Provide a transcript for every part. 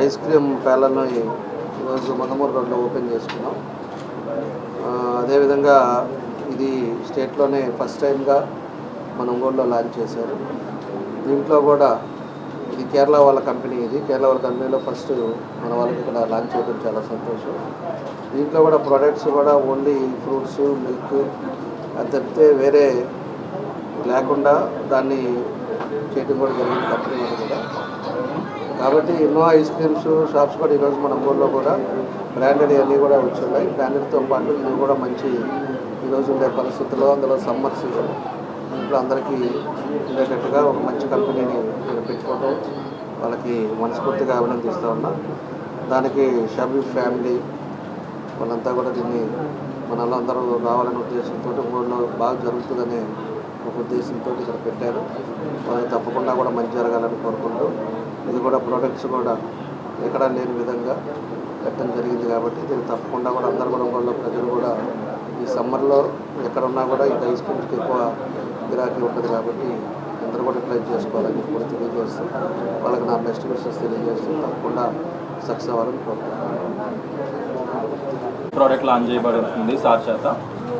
Ice cream పేలను ఈరోజు మందమూరు రోడ్లో open చేసుకున్నాం. అదేవిధంగా ఇది స్టేట్లోనే ఫస్ట్ టైంగా మనం ఊళ్ళో లాంచ్ చేశారు. దీంట్లో కూడా ఇది కేరళ వాళ్ళ కంపెనీ ఇది. కేరళ వాళ్ళ కంపెనీలో ఫస్ట్ మన వాళ్ళకి ఇక్కడ లాంచ్ చేయడం చాలా సంతోషం. దీంట్లో కూడా ప్రొడక్ట్స్ కూడా ఓన్లీ ఫ్రూట్స్ మిల్క్ అది తప్పితే వేరే లేకుండా దాన్ని చేయడం కూడా జరిగింది కంపెనీ వాళ్ళు కూడా. కాబట్టి ఎన్నో ఐస్ క్రీమ్స్ షాప్స్ కూడా ఈరోజు మన ఊళ్ళో కూడా బ్రాండెడ్ అన్నీ కూడా వచ్చున్నాయి బ్రాండెడ్తో పాటు ఇవి కూడా మంచి ఈరోజు ఉండే పరిస్థితుల్లో అందులో సమ్మర్ సీజన్ ఇంట్లో అందరికీ ఉండేటట్టుగా ఒక మంచి కంపెనీని నేను పెట్టుకోవడం వాళ్ళకి మనస్ఫూర్తిగా అభినందిస్తూ ఉన్నా. దానికి షబీ ఫ్యామిలీ వాళ్ళంతా కూడా దీన్ని మనందరూ రావాలనే ఉద్దేశంతో ఊళ్ళో బాగా జరుగుతుందనే ఒక ఉద్దేశంతో ఇక్కడ పెట్టారు. వాళ్ళకి తప్పకుండా కూడా మంచి జరగాలని కోరుకుంటూ ఇది కూడా ప్రొడక్ట్స్ కూడా ఎక్కడా లేని విధంగా పెట్టడం జరిగింది కాబట్టి దీన్ని తప్పకుండా కూడా అందరు కూడా ఊళ్ళో ప్రజలు కూడా ఈ సమ్మర్లో ఎక్కడ ఉన్నా కూడా ఈ ఐస్ క్రీమ్స్కి ఎక్కువ గిరాకీ ఉంటుంది కాబట్టి అందరూ కూడా ట్రై చేసుకోవాలని కూడా తెలియజేస్తూ వాళ్ళకి నా బెస్ట్ విషెస్ తెలియజేస్తూ తప్పకుండా సక్సెస్ అవ్వాలని కోరుకుంటున్నాను. ప్రోడక్ట్ లాంచ్ చేయబడుతుంది సార్ చేత.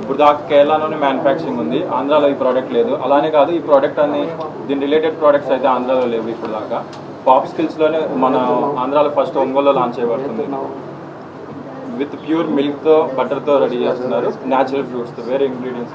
ఇప్పుడు దాకా కేరళలోనే మ్యానుఫ్యాక్చరింగ్ ఉంది. ఆంధ్రాలో ఈ ప్రోడక్ట్ లేదు. అలానే కాదు ఈ ప్రోడక్ట్ అన్ని దీని రిలేటెడ్ ప్రోడక్ట్స్ అయితే ఆంధ్రాలో లేవు ఇప్పుడు దాకా. పాప్ స్కిల్స్లోనే మన ఆంధ్రాలో ఫస్ట్ ఒంగోలులో లాంచ్ చేయబడుతుంది. విత్ ప్యూర్ మిల్క్తో బటర్తో రెడీ చేస్తున్నారు. న్యాచురల్ ఫ్రూట్స్తో వేరే ఇంగ్రీడియంట్స్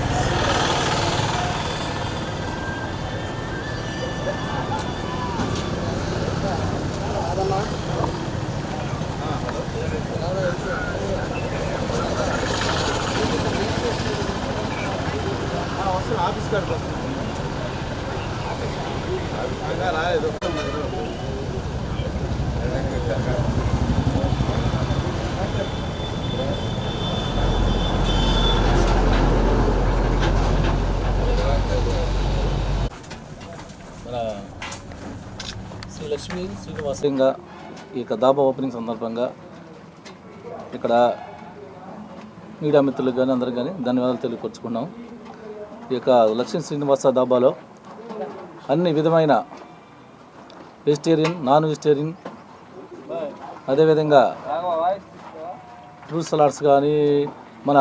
ఇచ్చు నాన్న మన శ్రీ లక్ష్మీ శ్రీనివాసంగా ఈ యొక్క దాబా ఓపెనింగ్ సందర్భంగా ఇక్కడ మీడియా మిత్రులకు కానీ అందరికి కానీ ధన్యవాదాలు తెలియపరుచుకున్నాం. ఈ యొక్క లక్ష్మీ శ్రీనివాస దాబాలో అన్ని విధమైన వెజిటేరియన్ నాన్ వెజిటేరియన్ అదేవిధంగా ఫ్రూట్ సలాడ్స్ కానీ మన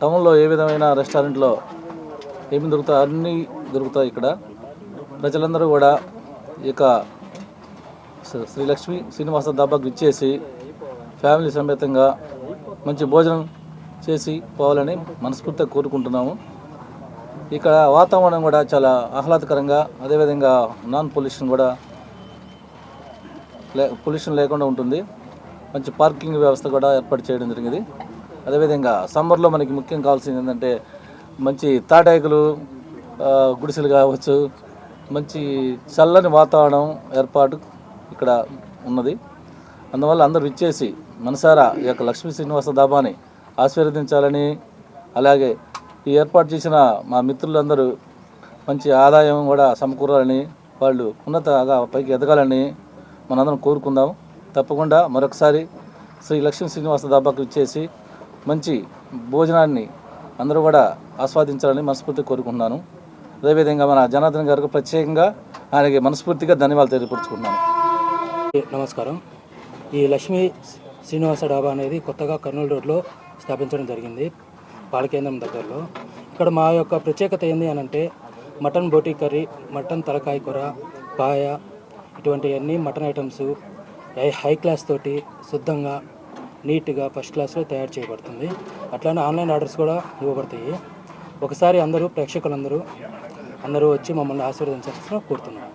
టౌన్లో ఏ విధమైన రెస్టారెంట్లో ఏమి దొరుకుతాయి అన్నీ దొరుకుతాయి ఇక్కడ. ప్రజలందరూ కూడా ఈ యొక్క శ్రీ- లక్ష్మి శ్రీనివాస దాబాకు ఇచ్చేసి ఫ్యామిలీ సమేతంగా మంచి భోజనం చేసి పోవాలని మనస్ఫూర్తిగా కోరుకుంటున్నాము. ఇక్కడ వాతావరణం కూడా చాలా ఆహ్లాదకరంగా అదేవిధంగా నాన్ పొల్యూషన్ కూడా లే పొల్యూషన్ లేకుండా ఉంటుంది. మంచి పార్కింగ్ వ్యవస్థ కూడా ఏర్పాటు చేయడం జరిగింది. అదేవిధంగా సమ్మర్లో మనకి ముఖ్యం కావాల్సింది ఏంటంటే మంచి తాటాకులు గుడిసెలు కావచ్చు మంచి చల్లని వాతావరణం ఏర్పాటు ఇక్కడ ఉన్నది. అందువల్ల అందరూ ఇచ్చేసి మనసారా ఈ యొక్క లక్ష్మీ శ్రీనివాస దాబాని ఆశీర్వదించాలని అలాగే ఈ ఏర్పాటు చేసిన మా మిత్రులందరూ మంచి ఆదాయం కూడా సమకూరాలని వాళ్ళు ఉన్నతగా పైకి ఎదగాలని మనందరం కోరుకుందాం. తప్పకుండా మరొకసారి శ్రీ లక్ష్మీ శ్రీనివాస దాబాకు ఇచ్చేసి మంచి భోజనాన్ని అందరూ కూడా ఆస్వాదించాలని మనస్ఫూర్తిగా కోరుకుంటున్నాను. అదేవిధంగా మన జనార్దన్ గారికి ప్రత్యేకంగా ఆయనకి మనస్ఫూర్తిగా ధన్యవాదాలు తెలియపరుచుకుంటున్నాను. నమస్కారం. ఈ లక్ష్మీ శ్రీనివాస డాబా అనేది కొత్తగా కర్నూలు రోడ్లో స్థాపించడం జరిగింది. పాలకేంద్రం దగ్గరలో. ఇక్కడ మా యొక్క ప్రత్యేకత ఏంది అని అంటే మటన్ బోటీ కర్రీ మటన్ తలకాయ కూర పాయ ఇటువంటివన్నీ mutton items high- high class తోటి శుద్ధంగా నీట్గా ఫస్ట్ క్లాస్లో తయారు చేయబడుతుంది. అట్లానే ఆన్లైన్ ఆర్డర్స్ కూడా ఇవ్వబడతాయి. ఒకసారి అందరూ ప్రేక్షకులందరూ అందరూ వచ్చి మమ్మల్ని ఆశీర్వదించాల్సిన కోరుతున్నాను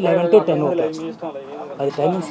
లెవెన్ టు టెన్ అది టైమింగ్స్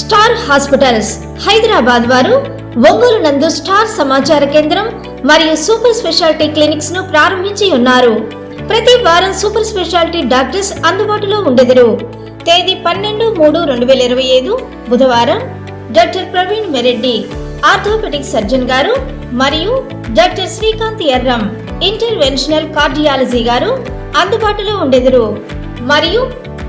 స్టార్ హాస్పిటల్స్ హైదరాబాద్ వారు ఒంగోలు నందు స్టార్ సమాచార కేంద్రం మరియు సూపర్ స్పెషాలిటీ క్లినిక్స్ను ప్రారంభించి ఉన్నారు. ప్రతి వారం సూపర్ స్పెషాలిటీ డాక్టర్స్ అందుబాటులో ఉండెదరు. తేదీ పన్నెండు మూడు రెండు వేల ఇరవై ఐదు బుధవారం. Doctor Praveen Mereddy orthopaedic surgeon గారు మరియు doctor Srikanth Erram interventional cardiology గారు అందుబాటులో ఉండెదరు. మరియు